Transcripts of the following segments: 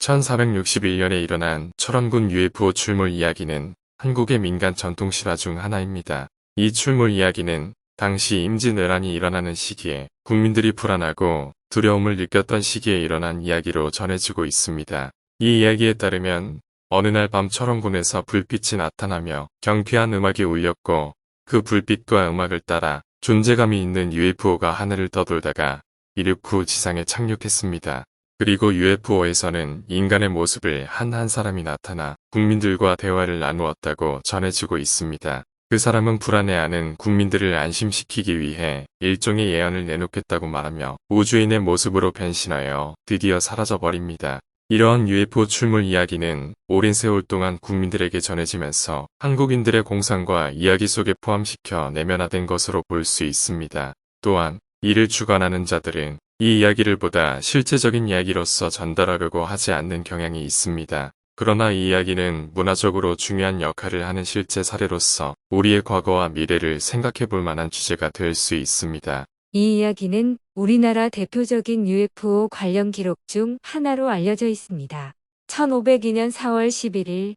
1461년에 일어난 철원군 UFO 출몰 이야기는 한국의 민간 전통 실화 중 하나입니다. 이 출몰 이야기는 당시 임진왜란이 일어나는 시기에 국민들이 불안하고 두려움을 느꼈던 시기에 일어난 이야기로 전해지고 있습니다. 이 이야기에 따르면 어느 날 밤 철원군에서 불빛이 나타나며 경쾌한 음악이 울렸고 그 불빛과 음악을 따라 존재감이 있는 UFO가 하늘을 떠돌다가 이륙 후 지상에 착륙했습니다. 그리고 UFO에서는 인간의 모습을 한 한 사람이 나타나 국민들과 대화를 나누었다고 전해지고 있습니다. 그 사람은 불안해하는 국민들을 안심시키기 위해 일종의 예언을 내놓겠다고 말하며 우주인의 모습으로 변신하여 드디어 사라져버립니다. 이러한 UFO 출몰 이야기는 오랜 세월 동안 국민들에게 전해지면서 한국인들의 공상과 이야기 속에 포함시켜 내면화된 것으로 볼 수 있습니다. 또한 이를 주관하는 자들은 이 이야기를 보다 실제적인 이야기로서 전달하려고 하지 않는 경향이 있습니다. 그러나 이 이야기는 문화적으로 중요한 역할을 하는 실제 사례로서 우리의 과거와 미래를 생각해 볼 만한 주제가 될 수 있습니다. 이 이야기는 우리나라 대표적인 UFO 관련 기록 중 하나로 알려져 있습니다. 1502년 4월 11일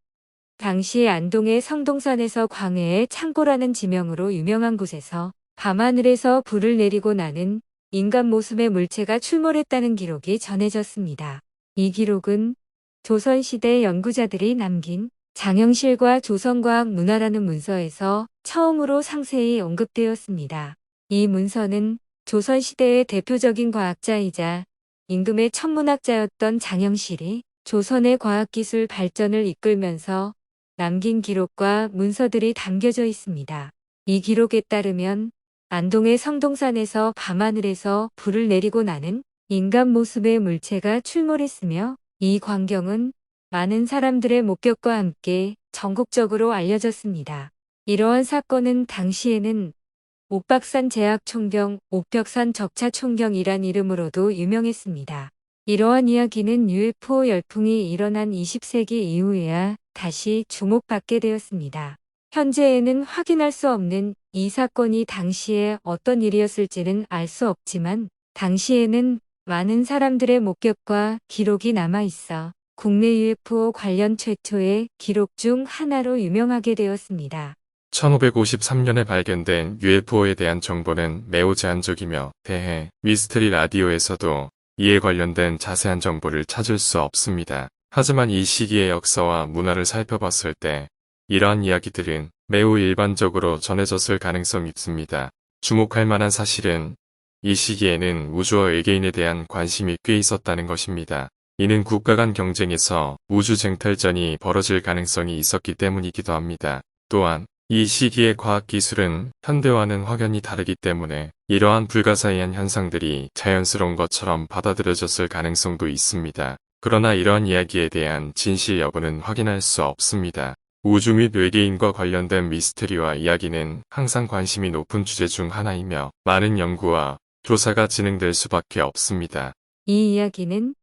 당시 안동의 성동산에서 광해의 창고라는 지명으로 유명한 곳에서 밤하늘에서 불을 내리고 나는 인간 모습의 물체가 출몰했다는 기록이 전해졌습니다. 이 기록은 조선시대 연구자들이 남긴 장영실과 조선과학 문화라는 문서에서 처음으로 상세히 언급되었습니다. 이 문서는 조선시대의 대표적인 과학자이자 임금의 천문학자였던 장영실이 조선의 과학기술 발전을 이끌면서 남긴 기록과 문서들이 담겨져 있습니다. 이 기록에 따르면 안동의 성동산에서 밤하늘에서 불을 내리고 나는 인간 모습의 물체가 출몰했으며 이 광경은 많은 사람들의 목격과 함께 전국적으로 알려졌습니다. 이러한 사건은 당시에는 옥박산 제약 총경, 옥벽산 적차 총경이란 이름으로도 유명했습니다. 이러한 이야기는 UFO 열풍이 일어난 20세기 이후에야 다시 주목받게 되었습니다. 현재에는 확인할 수 없는 이 사건이 당시에 어떤 일이었을지는 알 수 없지만 당시에는 많은 사람들의 목격과 기록이 남아 있어 국내 UFO 관련 최초의 기록 중 하나로 유명하게 되었습니다. 1553년에 발견된 UFO에 대한 정보는 매우 제한적이며 대해 미스터리 라디오에서도 이에 관련된 자세한 정보를 찾을 수 없습니다. 하지만 이 시기의 역사와 문화를 살펴봤을 때 이러한 이야기들은 매우 일반적으로 전해졌을 가능성이 있습니다. 주목할 만한 사실은 이 시기에는 우주와 외계인에 대한 관심이 꽤 있었다는 것입니다. 이는 국가 간 경쟁에서 우주 쟁탈전이 벌어질 가능성이 있었기 때문이기도 합니다. 또한 이 시기의 과학기술은 현대와는 확연히 다르기 때문에 이러한 불가사의한 현상들이 자연스러운 것처럼 받아들여졌을 가능성도 있습니다. 그러나 이러한 이야기에 대한 진실 여부는 확인할 수 없습니다. 우주 및 외계인과 관련된 미스테리와 이야기는 항상 관심이 높은 주제 중 하나이며 많은 연구와 조사가 진행될 수밖에 없습니다. 이 이야기는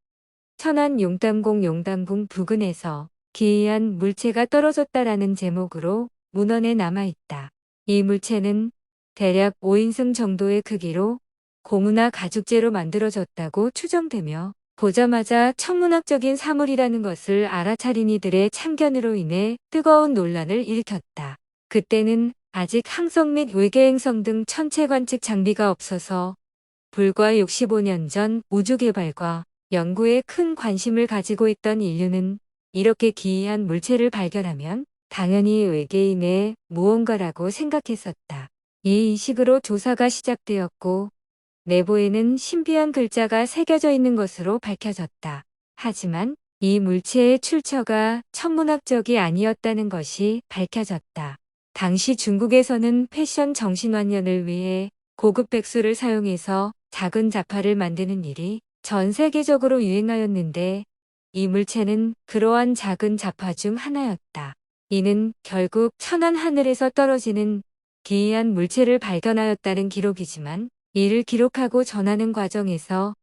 천안 용담공 용담궁 부근에서 기이한 물체가 떨어졌다라는 제목으로 문헌에 남아있다. 이 물체는 대략 5인승 정도의 크기로 고무나 가죽재로 만들어졌다고 추정되며 보자마자 천문학적인 사물이라는 것을 알아차린 이들의 참견으로 인해 뜨거운 논란을 일으켰다. 그때는 아직 항성 및 외계행성 등 천체 관측 장비가 없어서 불과 65년 전 우주 개발과 연구에 큰 관심을 가지고 있던 인류는 이렇게 기이한 물체를 발견하면 당연히 외계인의 무언가라고 생각했었다. 이 인식으로 조사가 시작되었고 내부에는 신비한 글자가 새겨져 있는 것으로 밝혀졌다. 하지만 이 물체의 출처가 천문학적이 아니었다는 것이 밝혀졌다. 당시 중국에서는 패션 정신완년을 위해 고급 백수를 사용해서 작은 자파를 만드는 일이 전 세계적으로 유행하였는데 이 물체는 그러한 작은 자파 중 하나였다. 이는 결국 천안 하늘에서 떨어지는 기이한 물체를 발견하였다는 기록이지만 이를 기록하고 전하는 과정에서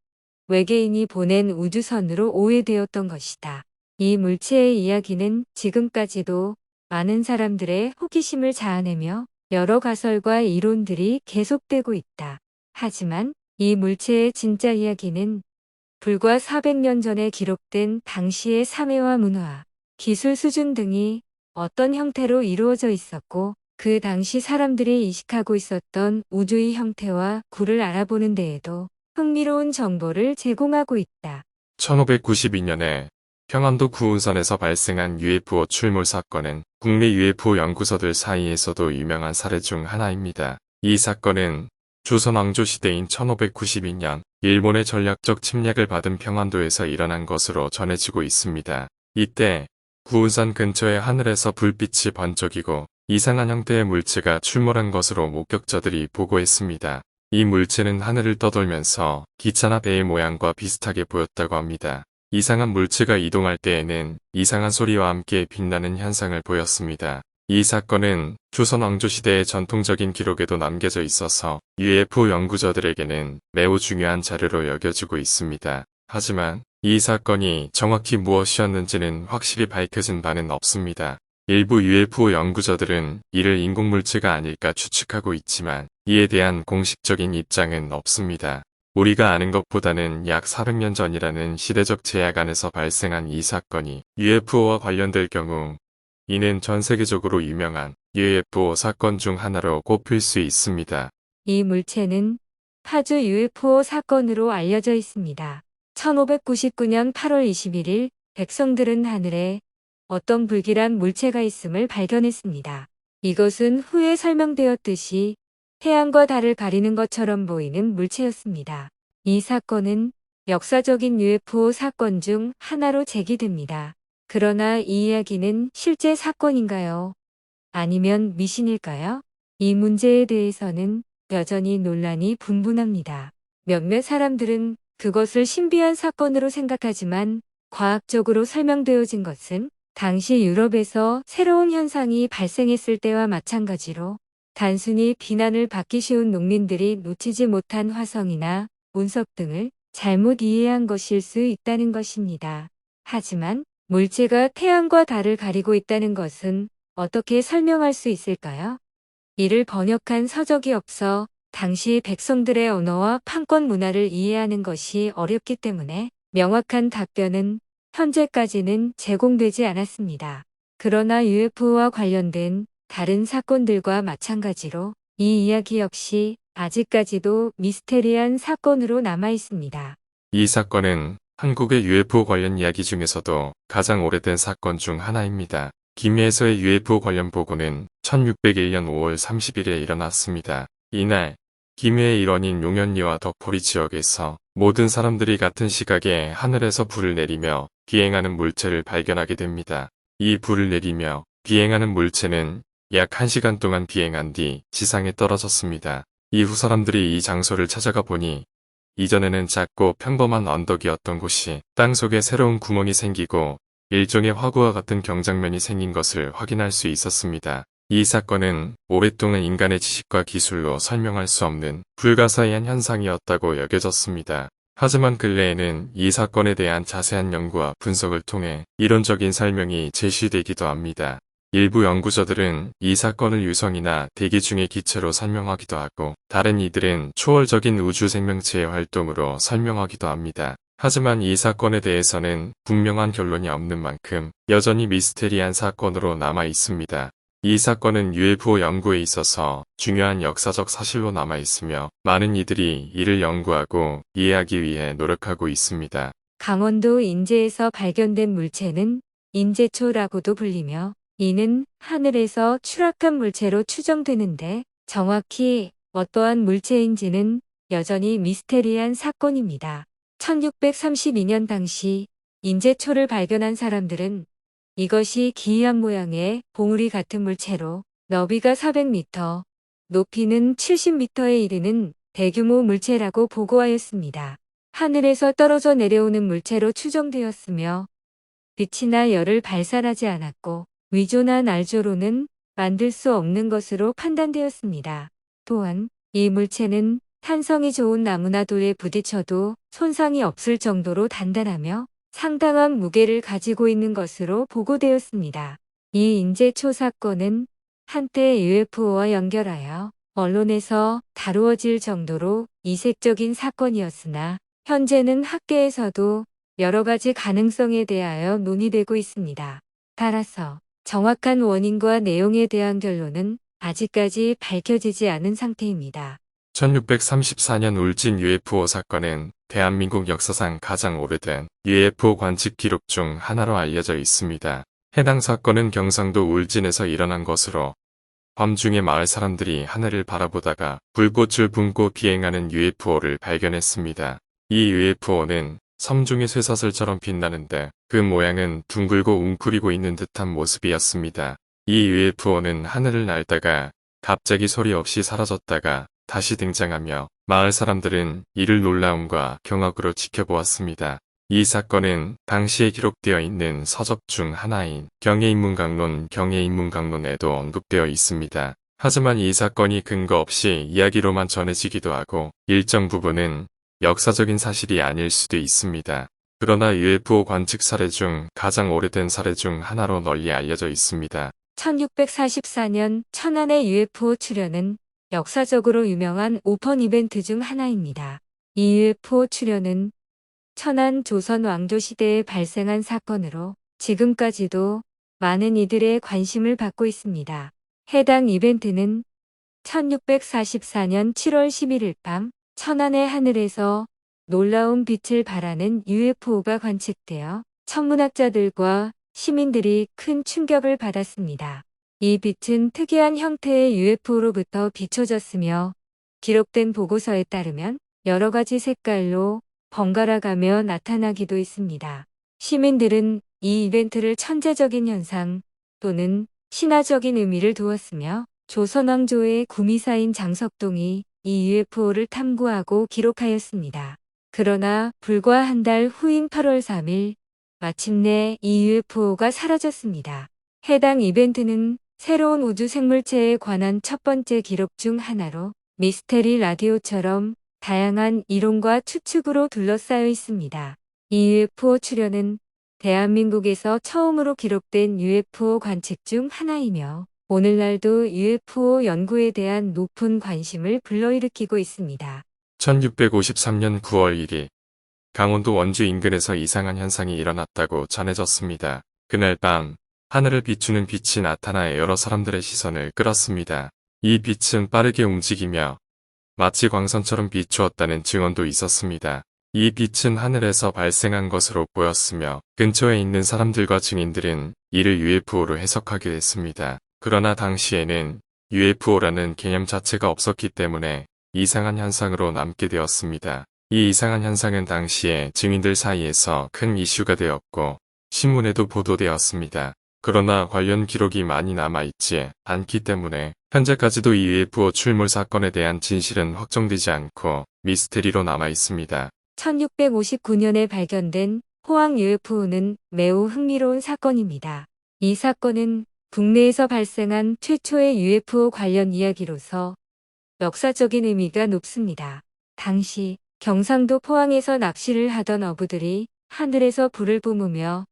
외계인이 보낸 우주선으로 오해되었던 것이다. 이 물체의 이야기는 지금까지도 많은 사람들의 호기심을 자아내며 여러 가설과 이론들이 계속되고 있다. 하지만 이 물체의 진짜 이야기는 불과 400년 전에 기록된 당시의 사회와 문화, 기술 수준 등이 어떤 형태로 이루어져 있었고 그 당시 사람들이 이식하고 있었던 우주의 형태와 구를 알아보는 데에도 흥미로운 정보를 제공하고 있다. 1592년에 평안도 구운선에서 발생한 UFO 출몰 사건은 국내 UFO 연구소들 사이에서도 유명한 사례 중 하나입니다. 이 사건은 조선 왕조 시대인 1592년 일본의 전략적 침략을 받은 평안도에서 일어난 것으로 전해지고 있습니다. 이때 구운산 근처의 하늘에서 불빛이 번쩍이고 이상한 형태의 물체가 출몰한 것으로 목격자들이 보고했습니다. 이 물체는 하늘을 떠돌면서 기차나 배의 모양과 비슷하게 보였다고 합니다. 이상한 물체가 이동할 때에는 이상한 소리와 함께 빛나는 현상을 보였습니다. 이 사건은 조선 왕조시대의 전통적인 기록에도 남겨져 있어서 UFO 연구자들에게는 매우 중요한 자료로 여겨지고 있습니다. 하지만 이 사건이 정확히 무엇이었는지는 확실히 밝혀진 바는 없습니다. 일부 UFO 연구자들은 이를 인공물체가 아닐까 추측하고 있지만 이에 대한 공식적인 입장은 없습니다. 우리가 아는 것보다는 약 400년 전이라는 시대적 제약 안에서 발생한 이 사건이 UFO와 관련될 경우 이는 전 세계적으로 유명한 UFO 사건 중 하나로 꼽힐 수 있습니다. 이 물체는 파주 UFO 사건으로 알려져 있습니다. 1599년 8월 21일 백성들은 하늘에 어떤 불길한 물체가 있음을 발견했습니다. 이것은 후에 설명되었듯이 태양과 달을 가리는 것처럼 보이는 물체였습니다. 이 사건은 역사적인 UFO 사건 중 하나로 제기됩니다. 그러나 이 이야기는 실제 사건인가요? 아니면 미신일까요? 이 문제에 대해서는 여전히 논란이 분분합니다. 몇몇 사람들은 그것을 신비한 사건으로 생각하지만 과학적으로 설명되어진 것은 당시 유럽에서 새로운 현상이 발생했을 때와 마찬가지로 단순히 비난을 받기 쉬운 농민들이 놓치지 못한 화성이나 운석 등을 잘못 이해한 것일 수 있다는 것입니다. 하지만 물체가 태양과 달을 가리고 있다는 것은 어떻게 설명할 수 있을까요? 이를 번역한 서적이 없어 당시 백성들의 언어와 판권 문화를 이해하는 것이 어렵기 때문에 명확한 답변은 현재까지는 제공되지 않았습니다. 그러나 UFO와 관련된 다른 사건들과 마찬가지로 이 이야기 역시 아직까지도 미스테리한 사건으로 남아 있습니다. 이 사건은 한국의 UFO 관련 이야기 중에서도 가장 오래된 사건 중 하나입니다. 김해에서의 UFO 관련 보고는 1601년 5월 30일에 일어났습니다. 이날 김해의 일원인 용현리와 덕포리 지역에서 모든 사람들이 같은 시각에 하늘에서 불을 내리며 비행하는 물체를 발견하게 됩니다. 이 불을 내리며 비행하는 물체는 약 1시간 동안 비행한 뒤 지상에 떨어졌습니다. 이후 사람들이 이 장소를 찾아가 보니 이전에는 작고 평범한 언덕이었던 곳이 땅속에 새로운 구멍이 생기고 일종의 화구와 같은 경장면이 생긴 것을 확인할 수 있었습니다. 이 사건은 오랫동안 인간의 지식과 기술로 설명할 수 없는 불가사의한 현상이었다고 여겨졌습니다. 하지만 근래에는 이 사건에 대한 자세한 연구와 분석을 통해 이론적인 설명이 제시되기도 합니다. 일부 연구자들은 이 사건을 유성이나 대기 중의 기체로 설명하기도 하고 다른 이들은 초월적인 우주 생명체의 활동으로 설명하기도 합니다. 하지만 이 사건에 대해서는 분명한 결론이 없는 만큼 여전히 미스테리한 사건으로 남아 있습니다. 이 사건은 UFO 연구에 있어서 중요한 역사적 사실로 남아 있으며 많은 이들이 이를 연구하고 이해하기 위해 노력하고 있습니다. 강원도 인제에서 발견된 물체는 인제초라고도 불리며 이는 하늘에서 추락한 물체로 추정되는데 정확히 어떠한 물체인지는 여전히 미스테리한 사건입니다. 1632년 당시 인제초를 발견한 사람들은 이것이 기이한 모양의 봉우리 같은 물체로 너비가 400m, 높이는 70m에 이르는 대규모 물체라고 보고하였습니다. 하늘에서 떨어져 내려오는 물체로 추정되었으며 빛이나 열을 발산하지 않았고 위조나 날조로는 만들 수 없는 것으로 판단되었습니다. 또한 이 물체는 탄성이 좋은 나무나 돌에 부딪혀도 손상이 없을 정도로 단단하며 상당한 무게를 가지고 있는 것으로 보고되었습니다. 이 인재초 사건은 한때 UFO와 연결하여 언론에서 다루어질 정도로 이색적인 사건이었으나 현재는 학계에서도 여러 가지 가능성에 대하여 논의되고 있습니다. 따라서 정확한 원인과 내용에 대한 결론은 아직까지 밝혀지지 않은 상태입니다. 1634년 울진 UFO 사건은 대한민국 역사상 가장 오래된 UFO 관측 기록 중 하나로 알려져 있습니다. 해당 사건은 경상도 울진에서 일어난 것으로 밤중에 마을 사람들이 하늘을 바라보다가 불꽃을 뿜고 비행하는 UFO를 발견했습니다. 이 UFO는 섬중의 쇠사슬처럼 빛나는데 그 모양은 둥글고 웅크리고 있는 듯한 모습이었습니다. 이 UFO는 하늘을 날다가 갑자기 소리 없이 사라졌다가 다시 등장하며 마을 사람들은 이를 놀라움과 경악으로 지켜보았습니다. 이 사건은 당시에 기록되어 있는 서적 중 하나인 경해인문강론 경해인문강론에도 언급되어 있습니다. 하지만 이 사건이 근거 없이 이야기로만 전해지기도 하고 일정 부분은 역사적인 사실이 아닐 수도 있습니다. 그러나 UFO 관측 사례 중 가장 오래된 사례 중 하나로 널리 알려져 있습니다. 1644년 천안의 UFO 출현은 역사적으로 유명한 오펀 이벤트 중 하나입니다. 이 UFO 출현은 천안 조선 왕조 시대에 발생한 사건으로 지금까지도 많은 이들의 관심을 받고 있습니다. 해당 이벤트는 1644년 7월 11일 밤 천안의 하늘에서 놀라운 빛을 발하는 UFO가 관측되어 천문학자들과 시민들이 큰 충격을 받았습니다. 이 빛은 특이한 형태의 UFO로부터 비춰졌으며 기록된 보고서에 따르면 여러 가지 색깔로 번갈아가며 나타나기도 했습니다. 시민들은 이 이벤트를 천재적인 현상 또는 신화적인 의미를 두었으며 조선왕조의 구미사인 장석동이 이 UFO를 탐구하고 기록하였습니다. 그러나 불과 한 달 후인 8월 3일 마침내 이 UFO가 사라졌습니다. 해당 이벤트는 새로운 우주 생물체에 관한 첫 번째 기록 중 하나로 미스테리 라디오처럼 다양한 이론과 추측으로 둘러싸여 있습니다. 이 UFO 출현은 대한민국에서 처음으로 기록된 UFO 관측 중 하나이며 오늘날도 UFO 연구에 대한 높은 관심을 불러일으키고 있습니다. 1653년 9월 1일 강원도 원주 인근에서 이상한 현상이 일어났다고 전해졌습니다. 그날 밤 하늘을 비추는 빛이 나타나 여러 사람들의 시선을 끌었습니다. 이 빛은 빠르게 움직이며 마치 광선처럼 비추었다는 증언도 있었습니다. 이 빛은 하늘에서 발생한 것으로 보였으며 근처에 있는 사람들과 증인들은 이를 UFO로 해석하게 됐습니다. 그러나 당시에는 UFO라는 개념 자체가 없었기 때문에 이상한 현상으로 남게 되었습니다. 이 이상한 현상은 당시에 증인들 사이에서 큰 이슈가 되었고 신문에도 보도되었습니다. 그러나 관련 기록이 많이 남아있지 않기 때문에 현재까지도 이 UFO 출몰 사건에 대한 진실은 확정되지 않고 미스테리로 남아있습니다. 1659년에 발견된 호황 UFO는 매우 흥미로운 사건입니다. 이 사건은 국내에서 발생한 최초의 UFO 관련 이야기로서 역사적인 의미가 높습니다. 당시 경상도 포항에서 낚시를 하던 어부들이 하늘에서 불을 뿜으며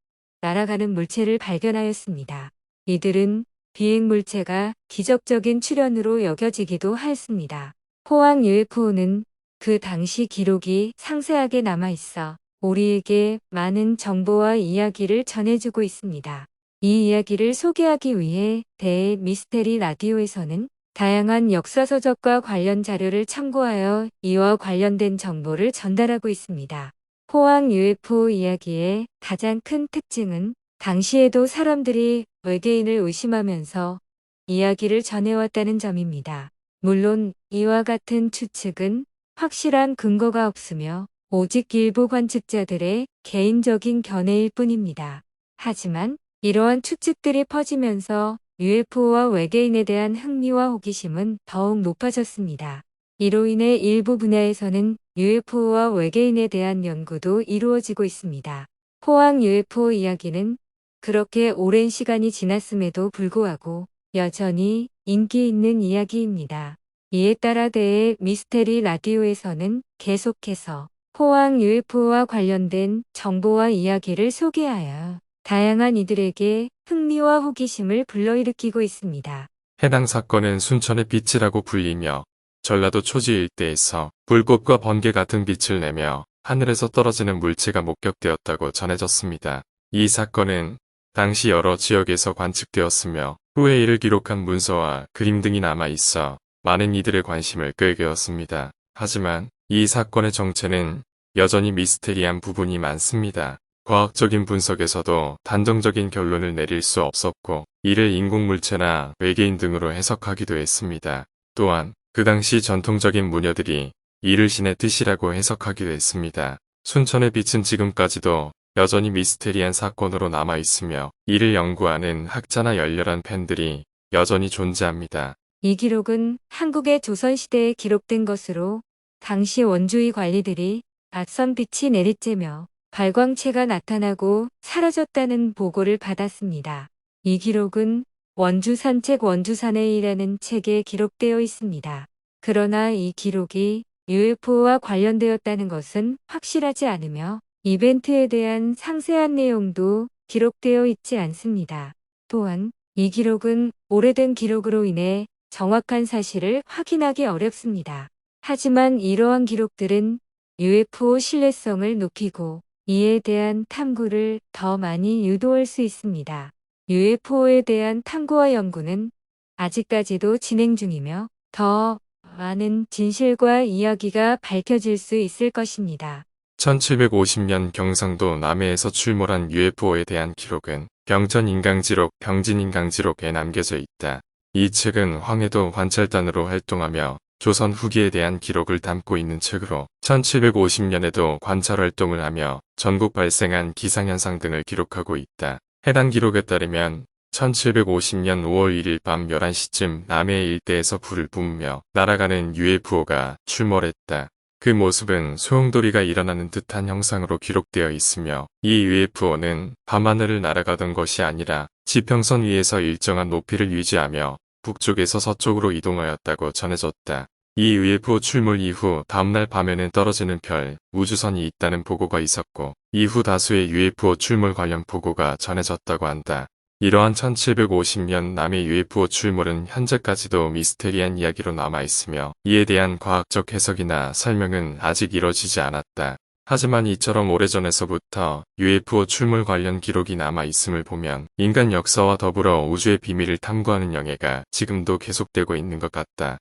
날아가는 물체를 발견하였습니다. 이들은 비행 물체가 기적적인 출현으로 여겨지기도 하였습니다. 포항 UFO는 그 당시 기록이 상세하게 남아 있어 우리에게 많은 정보와 이야기를 전해주고 있습니다. 이 이야기를 소개하기 위해 대 미스테리 라디오에서는 다양한 역사서적과 관련 자료를 참고하여 이와 관련된 정보를 전달하고 있습니다. 포항 UFO 이야기의 가장 큰 특징은 당시에도 사람들이 외계인을 의심하면서 이야기를 전해왔다는 점입니다. 물론 이와 같은 추측은 확실한 근거가 없으며 오직 일부 관측자들의 개인적인 견해일 뿐입니다. 하지만 이러한 추측들이 퍼지면서 UFO와 외계인에 대한 흥미와 호기심은 더욱 높아졌습니다. 이로 인해 일부 분야에서는 UFO와 외계인에 대한 연구도 이루어지고 있습니다. 포항 UFO 이야기는 그렇게 오랜 시간이 지났음에도 불구하고 여전히 인기 있는 이야기입니다. 이에 따라 대해 미스테리 라디오에서는 계속해서 포항 UFO와 관련된 정보와 이야기를 소개하여 다양한 이들에게 흥미와 호기심을 불러일으키고 있습니다. 해당 사건은 순천의 빛이라고 불리며 전라도 초지 일대에서 불꽃과 번개 같은 빛을 내며 하늘에서 떨어지는 물체가 목격되었다고 전해졌습니다. 이 사건은 당시 여러 지역에서 관측되었으며 후에 이를 기록한 문서와 그림 등이 남아 있어 많은 이들의 관심을 끌게 되었습니다. 하지만 이 사건의 정체는 여전히 미스테리한 부분이 많습니다. 과학적인 분석에서도 단정적인 결론을 내릴 수 없었고 이를 인공물체나 외계인 등으로 해석하기도 했습니다. 또한 그 당시 전통적인 무녀들이 이를 신의 뜻이라고 해석하기도 했습니다. 순천의 빛은 지금까지도 여전히 미스테리한 사건으로 남아 있으며 이를 연구하는 학자나 열렬한 팬들이 여전히 존재합니다. 이 기록은 한국의 조선시대에 기록된 것으로 당시 원주의 관리들이 낯선 빛이 내리쬐며 발광체가 나타나고 사라졌다는 보고를 받았습니다. 이 기록은 원주산책 원주산해이라는 책에 기록되어 있습니다. 그러나 이 기록이 UFO와 관련되었다는 것은 확실하지 않으며 이벤트에 대한 상세한 내용도 기록되어 있지 않습니다. 또한 이 기록은 오래된 기록으로 인해 정확한 사실을 확인하기 어렵습니다. 하지만 이러한 기록들은 UFO 신뢰성을 높이고 이에 대한 탐구를 더 많이 유도할 수 있습니다. UFO에 대한 탐구와 연구는 아직까지도 진행 중이며 더 많은 진실과 이야기가 밝혀질 수 있을 것입니다. 1750년 경상도 남해에서 출몰한 UFO에 대한 기록은 병천인강지록, 병진인강지록에 남겨져 있다. 이 책은 황해도 관찰단으로 활동하며 조선 후기에 대한 기록을 담고 있는 책으로 1750년에도 관찰 활동을 하며 전국 발생한 기상현상 등을 기록하고 있다. 해당 기록에 따르면 1750년 5월 1일 밤 11시쯤 남해 일대에서 불을 뿜으며 날아가는 UFO가 출몰했다. 그 모습은 소용돌이가 일어나는 듯한 형상으로 기록되어 있으며 이 UFO는 밤하늘을 날아가던 것이 아니라 지평선 위에서 일정한 높이를 유지하며 북쪽에서 서쪽으로 이동하였다고 전해졌다. 이 UFO 출몰 이후 다음날 밤에는 떨어지는 별, 우주선이 있다는 보고가 있었고 이후 다수의 UFO 출몰 관련 보고가 전해졌다고 한다. 이러한 1750년 남해 UFO 출몰은 현재까지도 미스테리한 이야기로 남아있으며 이에 대한 과학적 해석이나 설명은 아직 이뤄지지 않았다. 하지만 이처럼 오래전에서부터 UFO 출몰 관련 기록이 남아있음을 보면 인간 역사와 더불어 우주의 비밀을 탐구하는 영예가 지금도 계속되고 있는 것 같다.